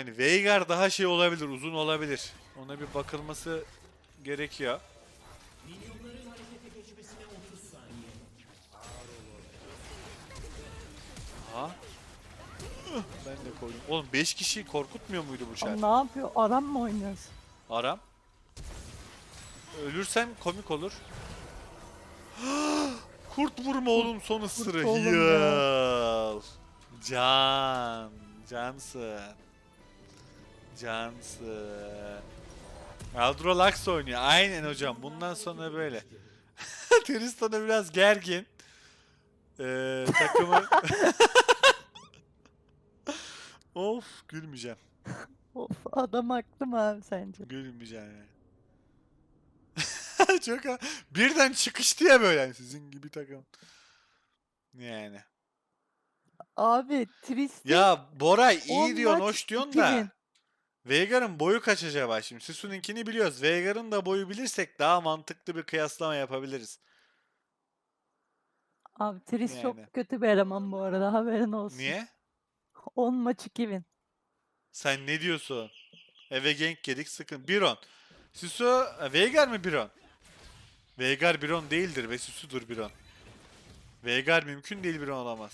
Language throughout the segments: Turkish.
Yani Veigar daha şey olabilir, uzun olabilir. Ona bir bakılması gerekiyor. Aha. Ben de koydum. Oğlum 5 kişi korkutmuyor muydu bu? Abi ne yapıyor? Aram mı oynuyoruz? Aram. Ölürsem komik olur. Kurt vurma oğlum son ısırı. Yıl. Can. Cansın. Cansın. Aldro Lux oynuyor. Aynen hocam. Bundan sonra böyle. Tristan'a biraz gergin. Ee, takımı... of gülmeyeceğim. Of adam haklı mı abi sence? Gülmeyeceğim yani. Çok ha- birden çıkıştı ya böyle sizin gibi takım. Yani. Abi Tristan Ya Boray iyi diyorsun, hoş diyorsun 2000. da. Veigar'ın boyu kaç acaba şimdi? Sisu'nunkini biliyoruz. Veigar'ın da boyu bilirsek daha mantıklı bir kıyaslama yapabiliriz. Abi Tris Yani. çok kötü bir eleman bu arada haberin olsun. Niye? 10 maç 2000. Sen ne diyorsun? Eve gank yedik sıkın. Biron. Sisu, Veigar mı Biron? Veigar Biron değildir ve Sisu'dur Biron. Veigar mümkün değil Biron olamaz.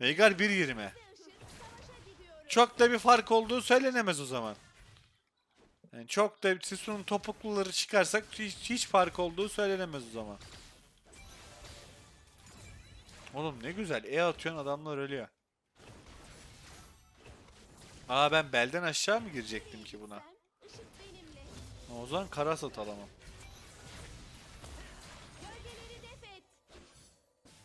Veigar 1.20. Çok da bir fark olduğu söylenemez o zaman. Yani çok da Sisu'nun topukluları çıkarsak hiç, hiç fark olduğu söylenemez o zaman. Oğlum ne güzel. E atıyorsun adamlar ölüyor. Aa ben belden aşağı mı girecektim ki buna? O zaman karasat alamam.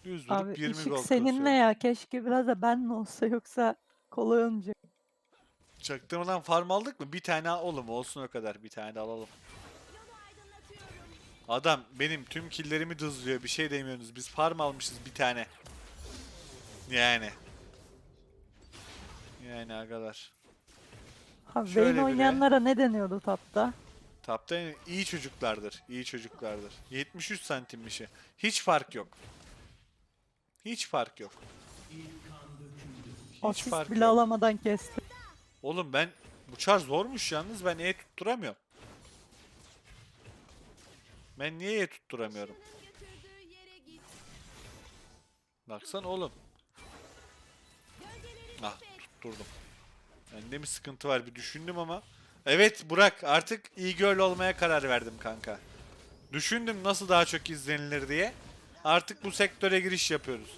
Düz vurup Abi 20 ışık gol seninle kasıyorum. ya keşke biraz da benle olsa yoksa kolay olmayacak. Çaktırmadan farm aldık mı? Bir tane al- oğlum olsun o kadar. Bir tane de alalım. Adam benim tüm killerimi dızlıyor. Bir şey demiyorsunuz. Biz farm almışız bir tane. Yani. Yani agalar. Abi Şöyle Vayne bile. oynayanlara ne deniyordu tapta? Tapta iyi çocuklardır. iyi çocuklardır. 73 santimmişi. Hiç fark yok. Hiç fark yok. Hiç Asist fark bile yok. alamadan kesti. Oğlum ben bu çar zormuş yalnız ben E tutturamıyorum. Ben niye E tutturamıyorum? Baksana oğlum. Ah tutturdum. Bende mi sıkıntı var bir düşündüm ama. Evet Burak artık iyi girl olmaya karar verdim kanka. Düşündüm nasıl daha çok izlenilir diye. Artık bu sektöre giriş yapıyoruz.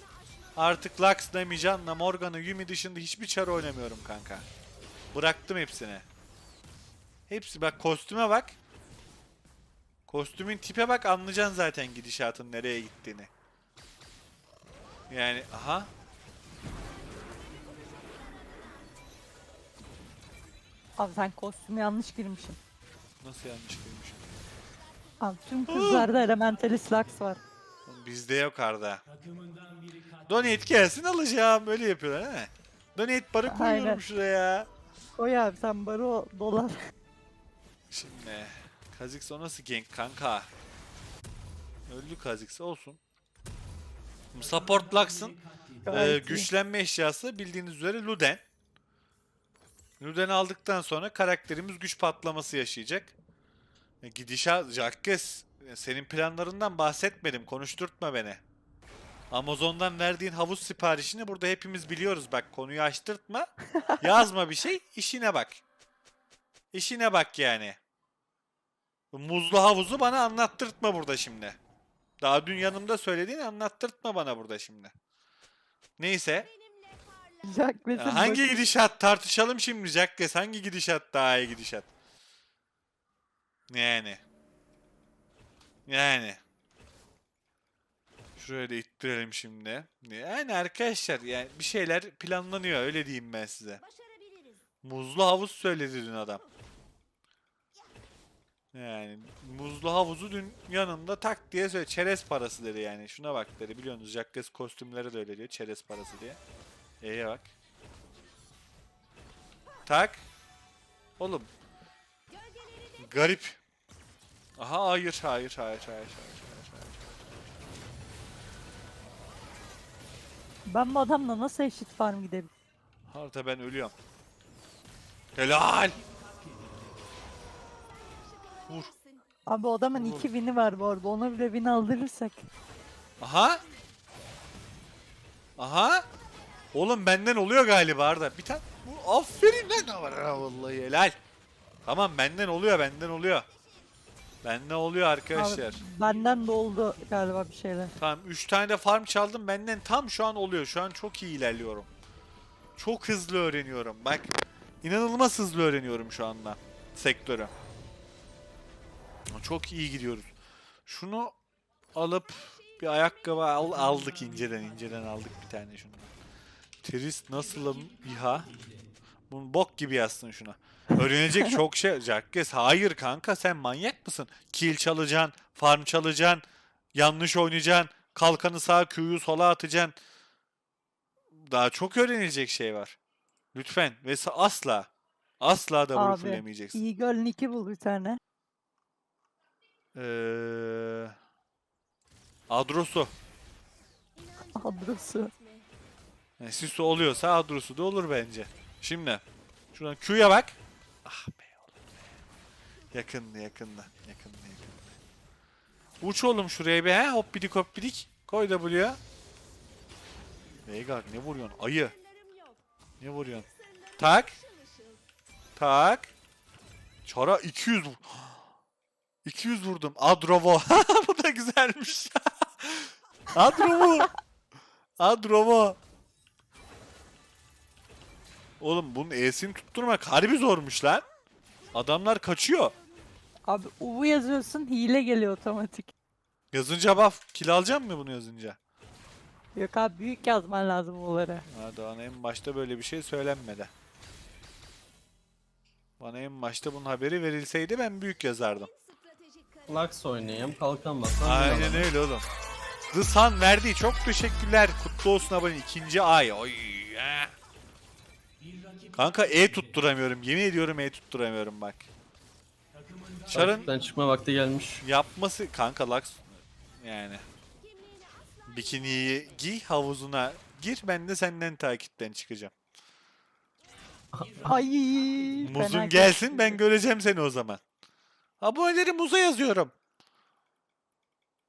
Artık Lux, Nami, Janna, Morgana, Yumi dışında hiçbir çar oynamıyorum kanka. Bıraktım hepsini. Hepsi bak kostüme bak. Kostümün tipe bak anlayacaksın zaten gidişatın nereye gittiğini. Yani aha. Abi sen kostümü yanlış girmişsin. Nasıl yanlış girmişim? Abi tüm kızlarda Elementalist Lux var. Bizde yok Arda. Donate gelsin alacağım. Böyle yapıyorlar he. Donate barı koyuyorum Aynen. şuraya. Koy abi sen baro dolar. Şimdi Kha'Zix o nasıl gank kanka? Öldü Kha'Zix olsun. Support Lux'ın e, Gayet iyi. güçlenme eşyası bildiğiniz üzere Luden. Luden aldıktan sonra karakterimiz güç patlaması yaşayacak. E, Gidişat Jackes senin planlarından bahsetmedim. Konuşturtma beni. Amazon'dan verdiğin havuz siparişini burada hepimiz biliyoruz. Bak konuyu açtırtma. Yazma bir şey. işine bak. İşine bak yani. Muzlu havuzu bana anlattırtma burada şimdi. Daha dün yanımda söylediğini anlattırtma bana burada şimdi. Neyse. Ya hangi gidişat tartışalım şimdi Jackes. Hangi gidişat daha iyi gidişat? Yani. Yani. Şuraya da ittirelim şimdi. Yani arkadaşlar yani bir şeyler planlanıyor öyle diyeyim ben size. Muzlu havuz söyledi dün adam. Yani muzlu havuzu dün yanında tak diye söyle. Çerez parası dedi yani. Şuna bak dedi. Biliyorsunuz Jackes kostümleri de öyle diyor. Çerez parası diye. E'ye bak. Tak. Oğlum. Garip. Aha hayır hayır hayır hayır hayır hayır hayır. Ben bu adamla nasıl eşit farm gidebilirim? Harita ben ölüyorum. Helal. Vur. Abi o adamın iki win'i var bu arada. Ona bile win aldırırsak. Aha. Aha. Oğlum benden oluyor galiba Arda. Bir tane. Bu aferin lan. Vallahi helal. Tamam benden oluyor benden oluyor. Benden oluyor Abi, arkadaşlar. benden de oldu galiba bir şeyler. Tamam 3 tane de farm çaldım benden tam şu an oluyor. Şu an çok iyi ilerliyorum. Çok hızlı öğreniyorum. Bak inanılmaz hızlı öğreniyorum şu anda sektörü. Çok iyi gidiyoruz. Şunu alıp bir ayakkabı al, aldık inceden inceden aldık bir tane şunu. Trist nasılım İHA? Bunu bok gibi yazsın şuna. Öğrenecek çok şey. Jackes hayır kanka sen manyak mısın? Kill çalacaksın, farm çalacaksın, yanlış oynayacaksın, kalkanı sağa Q'yu sola atacaksın. Daha çok öğrenilecek şey var. Lütfen ve asla asla da Abi, fullemeyeceksin. İyi göl Nick'i bul bir tane. Ee, Adrosu. Adrosu. Yani Sisu oluyorsa Adrosu da olur bence. Şimdi şuradan Q'ya bak. Ah be oğlum be. Yakındı yakındı. Yakındı yakındı. Uç oğlum şuraya bir he. Hoppidik hoppidik. Koy W'ya. Veigar ne vuruyorsun? Ayı. Ne vuruyorsun? Tak. Tak. Çara 200 vur. 200 vurdum. Adrovo. Bu da güzelmiş. Adrovo. Adrovo. Oğlum bunun E'sini tutturmak harbi zormuş lan. Adamlar kaçıyor. Abi Uvu yazıyorsun hile geliyor otomatik. Yazınca buff. Kill alacak mı bunu yazınca? Yok abi büyük yazman lazım Uvu'ları. Ha, daha en başta böyle bir şey söylenmedi. Bana en başta bunun haberi verilseydi ben büyük yazardım. Lux oynayayım, kalkan basar. Aynen öyle oğlum. The Sun verdiği çok teşekkürler. Kutlu olsun abone ikinci ay. Oy. eh. Kanka E tutturamıyorum. Yemin ediyorum E tutturamıyorum bak. Çar'ın Takipten çıkma vakti gelmiş. yapması kanka Lux yani. Bikiniyi giy havuzuna gir ben de senden takipten çıkacağım. Ay. Muzun fena gelsin ben göreceğim seni o zaman. Aboneleri muza yazıyorum.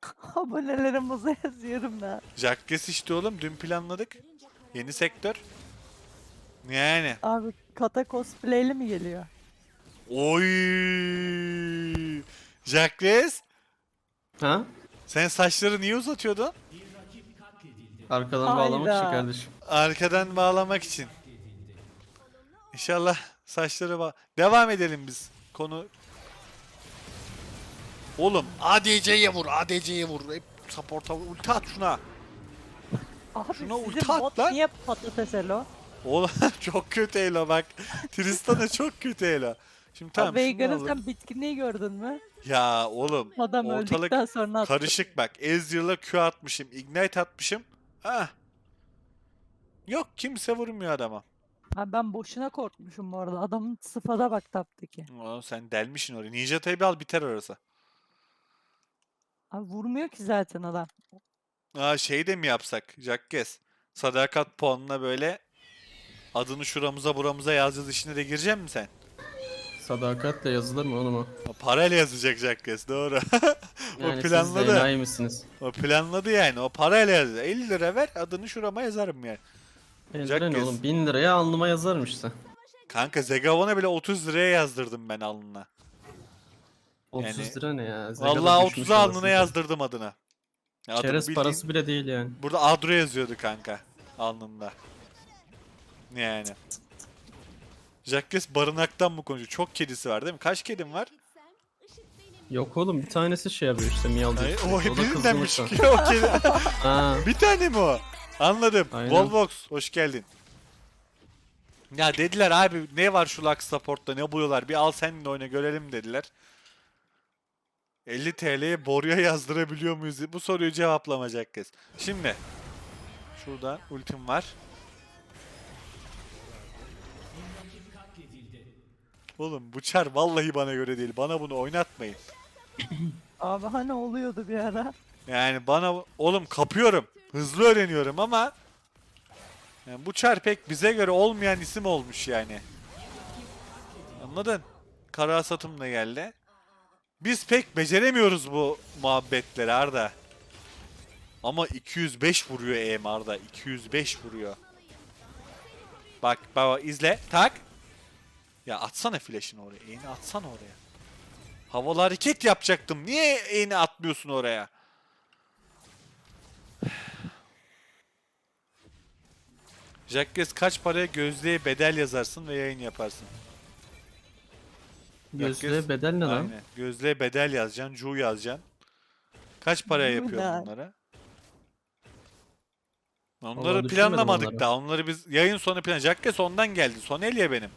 Abonelerim Muz'a yazıyorum da. Jackes işte oğlum dün planladık. Yeni sektör. Yani. Abi kata cosplayli mi geliyor? Oy. Jackes Ha? sen saçları niye uzatıyordun? Arkadan bağlamak için Hayda. kardeşim. Arkadan bağlamak için. İnşallah saçları bağ... Devam edelim biz. Konu... Oğlum ADC'ye vur, ADC'ye vur. Hep support'a vur. Ulti at şuna. Abi Şuna sizin ulti at bot lan. niye patates elo? Oğlum çok kötü Elo bak. Tristan'a çok kötü Elo. Şimdi tamam Veigar'ın şunu alın. sen bitkinliği gördün mü? Ya oğlum Adam ortalık öldükten sonra attı. karışık bak. Ezreal'a Q atmışım. Ignite atmışım. Ah. Yok kimse vurmuyor adama. Abi ben boşuna korkmuşum bu arada. Adamın sıfada bak taptaki. Oo, sen delmişsin oraya. Ninja tabi al biter orası. Abi vurmuyor ki zaten adam. Aa şey de mi yapsak? Jackes. Sadakat puanına böyle adını şuramıza buramıza yazacağız işine de girecek misin sen? Sadakatle yazılır mı oğlum o? Ha, Parayla yazacak Jackes doğru. Yani o siz planladı. enayi misiniz? O planladı yani. O parayla yazacak. 50 lira ver adını şurama yazarım yani. 50 Jack ne kes. oğlum? 1000 liraya alnıma yazarım işte. Kanka Zegavon'a bile 30 liraya yazdırdım ben alnına. 30 Yani- lira ne ya? Zegada Vallahi düşmüş 30'a alnına arasında. yazdırdım adına. Ya adım Çerez bildiğin- parası bile değil yani. Burada Adro yazıyordu kanka alnında. Yani. Jackes barınaktan mı konuşuyor? Çok kedisi var değil mi? Kaç kedim var? Yok oğlum bir tanesi şey yapıyor işte miyav diyor. Hayır, o birinden kızgın çıkıyor o kedi. Ha, bir tane mi o? Anladım. Aynen. Volvox hoş geldin. Ya dediler abi ne var şu Lux Support'ta ne buluyorlar bir al seninle oyna görelim dediler. 50 TL'ye boruya yazdırabiliyor muyuz? Bu soruyu cevaplamayacak kız. Şimdi şurada ultim var. Oğlum bu çar vallahi bana göre değil. Bana bunu oynatmayın. Abi hani oluyordu bir ara. Yani bana oğlum kapıyorum. Hızlı öğreniyorum ama Yani bu çar pek bize göre olmayan isim olmuş yani. Anladın? Kara satım da geldi. Biz pek beceremiyoruz bu muhabbetleri Arda. Ama 205 vuruyor EM Arda. 205 vuruyor. Bak baba izle. Tak. Ya atsana flash'ını oraya. Eğini atsana oraya. Havalı hareket yapacaktım. Niye eğini atmıyorsun oraya? Jackes kaç paraya gözlüğe bedel yazarsın ve yayın yaparsın? Gözlüğe Herkes- bedel ne lan? Aynen. Gözlüğe bedel yazacaksın, Cu yazacaksın. Kaç paraya yapıyorsun bunları? Vallahi Onları düşünmedim planlamadık onları. daha. Onları biz yayın sonu plan. Jackes ondan geldi. Sonelya benim.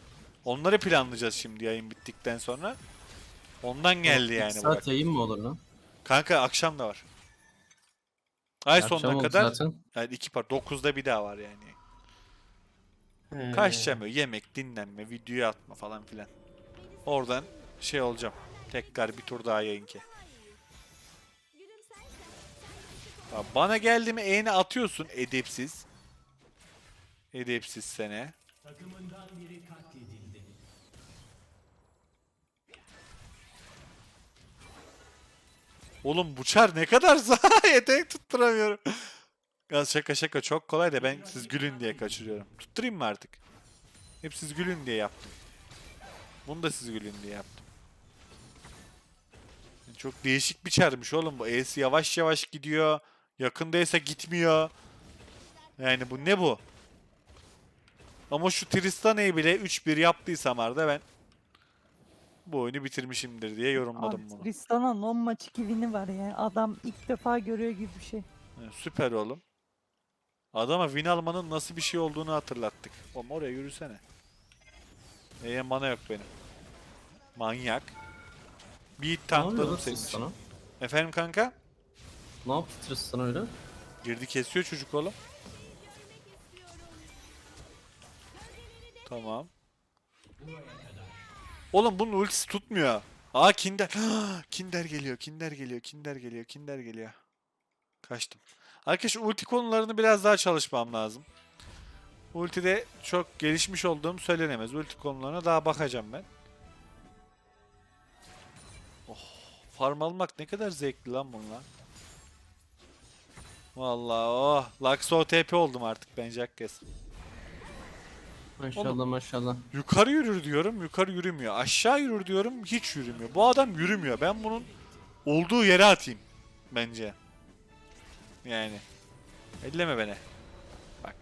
Onları planlayacağız şimdi yayın bittikten sonra. Ondan geldi İki yani saat Burak. yayın mı olur lan? Kanka akşam da var. Ay Akşam sonuna oldu kadar zaten. yani iki part 9'da bir daha var yani. He. Kaçacağım öyle yemek, dinlenme, videoyu atma falan filan. Oradan şey olacağım. Tekrar bir tur daha yayınki. Ya Bana geldi mi eğne atıyorsun edepsiz. Edepsiz sene. Oğlum bu çar ne kadar zor. Yetenek tutturamıyorum. Ya şaka şaka çok kolay da ben siz gülün diye kaçırıyorum. Tutturayım mı artık? Hep siz gülün diye yaptım. Bunu da siz gülün diye yaptım. Çok değişik bir çarmış oğlum bu. E'si yavaş yavaş gidiyor. Yakındaysa gitmiyor. Yani bu ne bu? Ama şu Tristana'yı bile 3-1 yaptıysam Arda ben bu oyunu bitirmişimdir diye yorumladım Abi bunu. Tristan'ın 10 maç 2 win'i var ya. Adam ilk defa görüyor gibi bir şey. Süper oğlum. Adama win almanın nasıl bir şey olduğunu hatırlattık. Oğlum oraya yürüsene. Eee mana yok benim. Manyak. Bir tankladım senin için. sana? Efendim kanka? Ne yaptı Tristan öyle? Girdi kesiyor çocuk oğlum. Tamam. Oğlum bunun ultisi tutmuyor. Aa Kinder. Kinder geliyor, Kinder geliyor, Kinder geliyor, Kinder geliyor. Kaçtım. Arkadaşlar ulti konularını biraz daha çalışmam lazım. Ultide çok gelişmiş olduğum söylenemez. Ulti konularına daha bakacağım ben. Oh, farm almak ne kadar zevkli lan bunlar. Vallahi oh. Luxo TP oldum artık ben Jackes. Maşallah maşallah. Yukarı yürür diyorum, yukarı yürümüyor. Aşağı yürür diyorum, hiç yürümüyor. Bu adam yürümüyor. Ben bunun olduğu yere atayım bence. Yani. Elleme beni. Bak.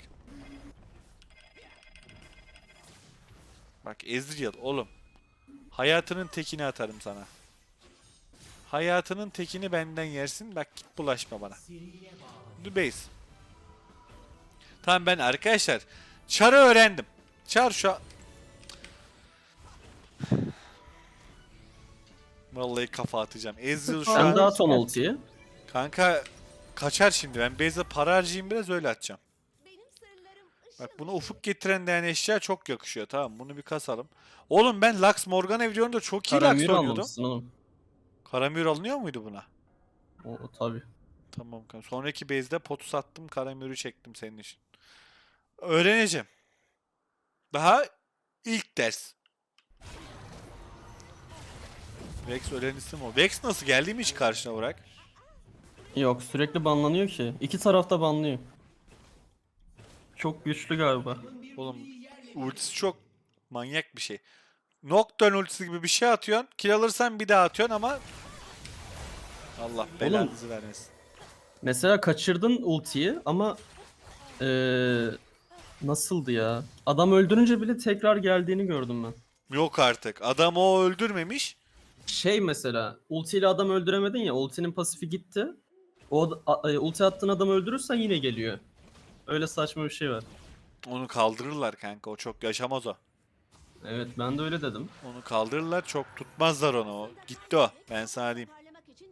Bak Ezreal oğlum. Hayatının tekini atarım sana. Hayatının tekini benden yersin. Bak git bulaşma bana. The base. Tamam ben arkadaşlar Char'ı öğrendim. Char şu. Vallahi kafa atacağım. Ezreal şu Sen an... de at on ultiyi. Kanka kaçar şimdi. Ben base'e para harcayayım biraz öyle atacağım. Bak bunu ufuk getiren değerli eşya çok yakışıyor. Tamam bunu bir kasalım. Oğlum ben Lux Morgana videonda çok iyi Lux Karamür oynuyordum. almamışsın oğlum. Karamür alınıyor muydu buna? O, o tabi. Tamam kanka. Sonraki base'de potu sattım. Karamür'ü çektim senin için. Öğreneceğim. Daha ilk ders. Vex ölen isim o. Vex nasıl geldi mi hiç karşına bırak? Yok sürekli banlanıyor ki. İki tarafta banlıyor. Çok güçlü galiba. Oğlum ultisi çok manyak bir şey. Nocturne ultisi gibi bir şey atıyorsun. Kill alırsan bir daha atıyorsun ama Allah belanızı vermesin. Mesela kaçırdın ultiyi ama eee nasıldı ya? Adam öldürünce bile tekrar geldiğini gördüm ben. Yok artık. Adam o öldürmemiş. Şey mesela ultiyle adam öldüremedin ya ultinin pasifi gitti. O ad- a- e, ulti attığın adamı öldürürsen yine geliyor. Öyle saçma bir şey var. Onu kaldırırlar kanka. O çok yaşamaz o. Evet ben de öyle dedim. Onu kaldırırlar. Çok tutmazlar onu. O gitti o. Ben sana diyeyim. parlamak için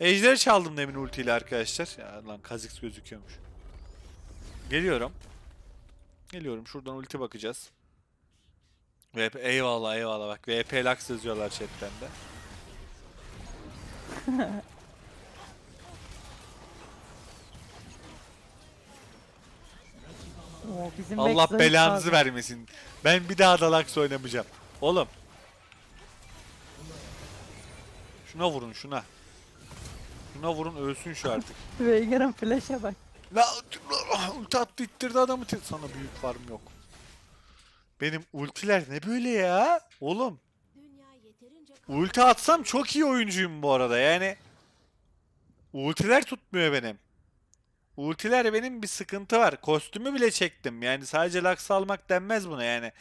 bir Ejderi çaldım demin ultiyle arkadaşlar. Ya lan Kha'Zix gözüküyormuş. Geliyorum. Geliyorum. Şuradan ulti bakacağız. VP eyvallah eyvallah bak VP Lux yazıyorlar chatten de. Oo, bizim Allah belanızı abi. vermesin. Ben bir daha da Lux oynamayacağım. Oğlum. Şuna vurun şuna. Şuna vurun ölsün şu artık. Veigar'ın flash'e bak. La ulti attı ittirdi adamı. Sana büyük farm yok. Benim ultiler ne böyle ya? Oğlum. Ulti atsam çok iyi oyuncuyum bu arada yani. Ultiler tutmuyor benim. Ultiler benim bir sıkıntı var. Kostümü bile çektim. Yani sadece Lux almak denmez buna yani.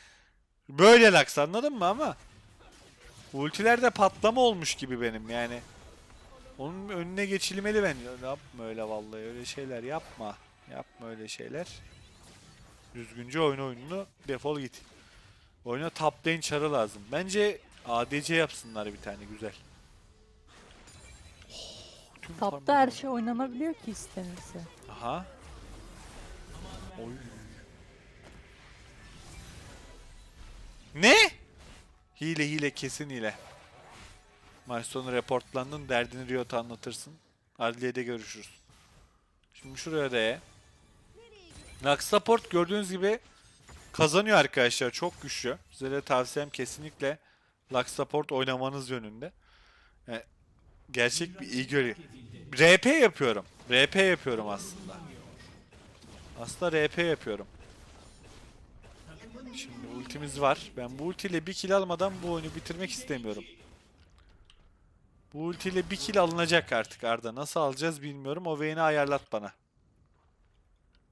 Böyle Lux anladın mı ama? Ultilerde patlama olmuş gibi benim yani. Onun önüne geçilmeli ben. Ya Yapma öyle vallahi öyle şeyler yapma. Yapma öyle şeyler. Düzgünce oyna oyununu defol git. Oyuna top lane çarı lazım. Bence ADC yapsınlar bir tane güzel. Oh, tüm Tapta her şey oynanabiliyor ki istenirse. Aha. Oy. Ne? Hile hile kesin hile. Maç sonu reportlandın derdini Riot'a anlatırsın. Adliyede görüşürüz. Şimdi şuraya da E. Lux Support gördüğünüz gibi kazanıyor arkadaşlar. Çok güçlü. Size de tavsiyem kesinlikle Lux Support oynamanız yönünde. Yani gerçek bir iyi görüyor. RP yapıyorum. RP yapıyorum aslında. Aslında RP yapıyorum. Şimdi ultimiz var. Ben bu ultiyle bir kill almadan bu oyunu bitirmek istemiyorum. Bu ultiyle bir kill alınacak artık Arda. Nasıl alacağız bilmiyorum. O Vayne'i ayarlat bana.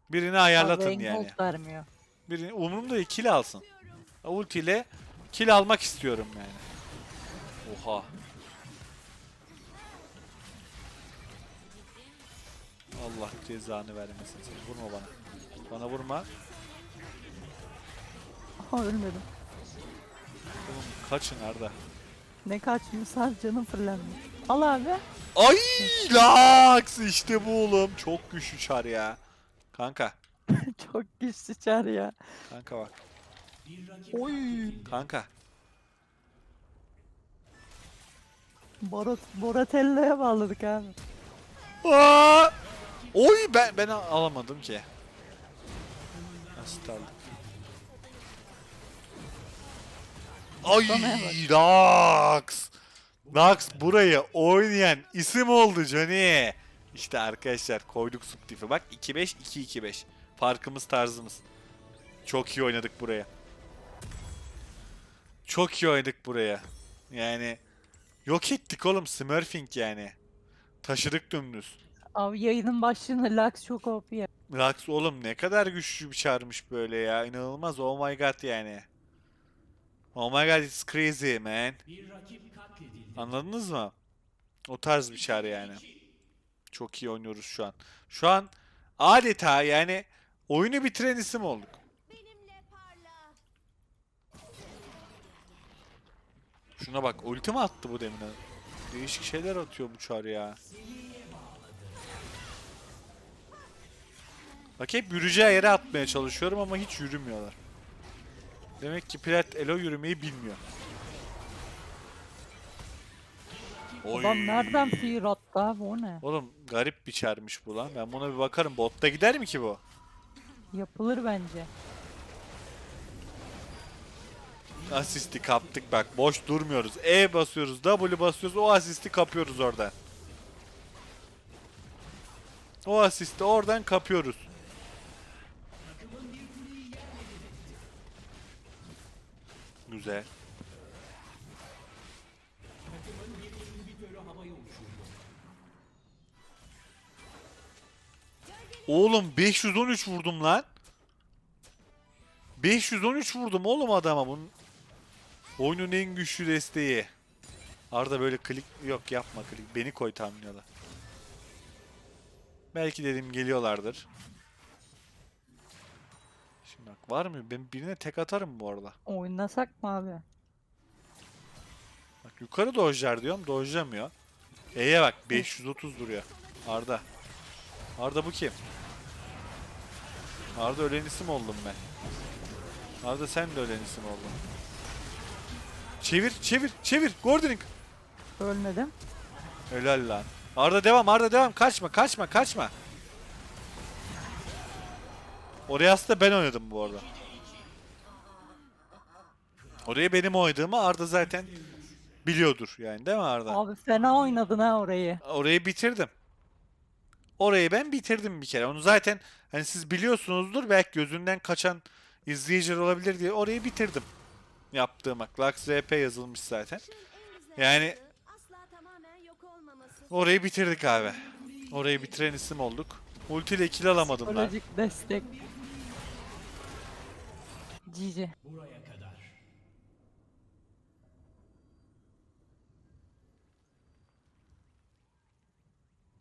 Birini ayarlatın Vayne yani. gold vermiyor. Birini umurumda değil kill alsın. Ultiyle kill almak istiyorum yani. Oha. Allah cezanı vermesin seni. Vurma bana. Bana vurma. Aha ölmedim. Oğlum kaçın Arda. Ne kaçmış sadece canım fırlandı. Al abi. Ay Lux işte bu oğlum. Çok güçlü çar ya. Kanka. Çok güçlü çar ya. Kanka bak. Oy. Kanka. Borat, Boratella'ya bağladık abi. Aa! Oy ben ben al- alamadım ki. Nasıl aldım? Ay. Lux. Lux burayı oynayan isim oldu Johnny. İşte arkadaşlar koyduk subtifi. Bak 2-5 2-2-5. Farkımız tarzımız. Çok iyi oynadık buraya. Çok iyi oynadık buraya. Yani yok ettik oğlum Smurfing yani. Taşıdık dümdüz. Abi yayının başlığında Lux çok OP ya. Lux oğlum ne kadar güçlü bir çağırmış böyle ya. İnanılmaz. Oh my god yani. Oh my god it's crazy man. Anladınız mı? O tarz bir çağrı yani. Çok iyi oynuyoruz şu an. Şu an adeta yani oyunu bitiren isim olduk. Şuna bak ulti mi attı bu demine? Değişik şeyler atıyor bu çar ya. Bak hep yürüyeceği yere atmaya çalışıyorum ama hiç yürümüyorlar. Demek ki Plat Elo yürümeyi bilmiyor. Oy. Adam nereden fear attı abi o ne? Oğlum garip bir çarmış bu lan. Ben buna bir bakarım. Botta gider mi ki bu? Yapılır bence. Asisti kaptık bak. Boş durmuyoruz. E basıyoruz. W basıyoruz. O asisti kapıyoruz oradan. O asisti oradan kapıyoruz. Güzel. Oğlum 513 vurdum lan. 513 vurdum oğlum adama. Bunun oyunun en güçlü desteği. Arda böyle klik yok yapma klik. Beni koy tahminyola. Belki dedim geliyorlardır. Bak var mı? Ben birine tek atarım bu arada. Oynasak mı abi? Bak yukarı dojlar diyorum. Dojlamıyor. E'ye bak 530 duruyor. Arda. Arda bu kim? Arda ölen isim oldum ben. Arda sen de ölen isim oldun. Çevir, çevir, çevir. Gordon Ölmedim. Helal lan. Arda devam, Arda devam. Kaçma, kaçma, kaçma. Oraya aslında ben oynadım bu arada. Oraya benim oynadığımı Arda zaten biliyordur yani değil mi Arda? Abi fena oynadın ha orayı. Orayı bitirdim. Orayı ben bitirdim bir kere. Onu zaten hani siz biliyorsunuzdur belki gözünden kaçan izleyiciler olabilir diye orayı bitirdim. Yaptığım. Lux RP yazılmış zaten. Yani-. Orayı bitirdik abi. Orayı bitiren isim olduk. Ulti ile kill alamadım ben. Psikolojik destek. Cici.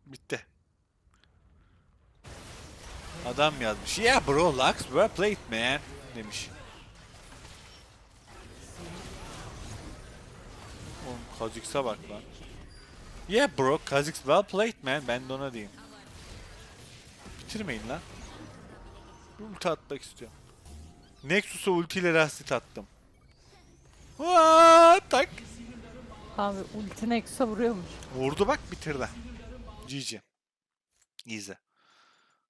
Bitti. Adam yazmış. Yeah bro, Lux, well played man. Demiş. Oğlum Kha'Zix'e bak lan. Yeah bro, Kha'Zix well played man. Ben de ona diyeyim. Bitirmeyin lan. Ulti atmak istiyorum. Nexus'a ultiyle lastit attım. Aa, tak. Abi ulti Nexus'a vuruyormuş. Vurdu bak bitirdi. GG. İzle.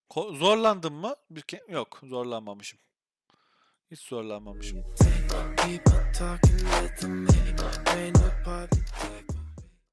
Ko- zorlandım mı? Bir ke- Yok zorlanmamışım. Hiç zorlanmamışım.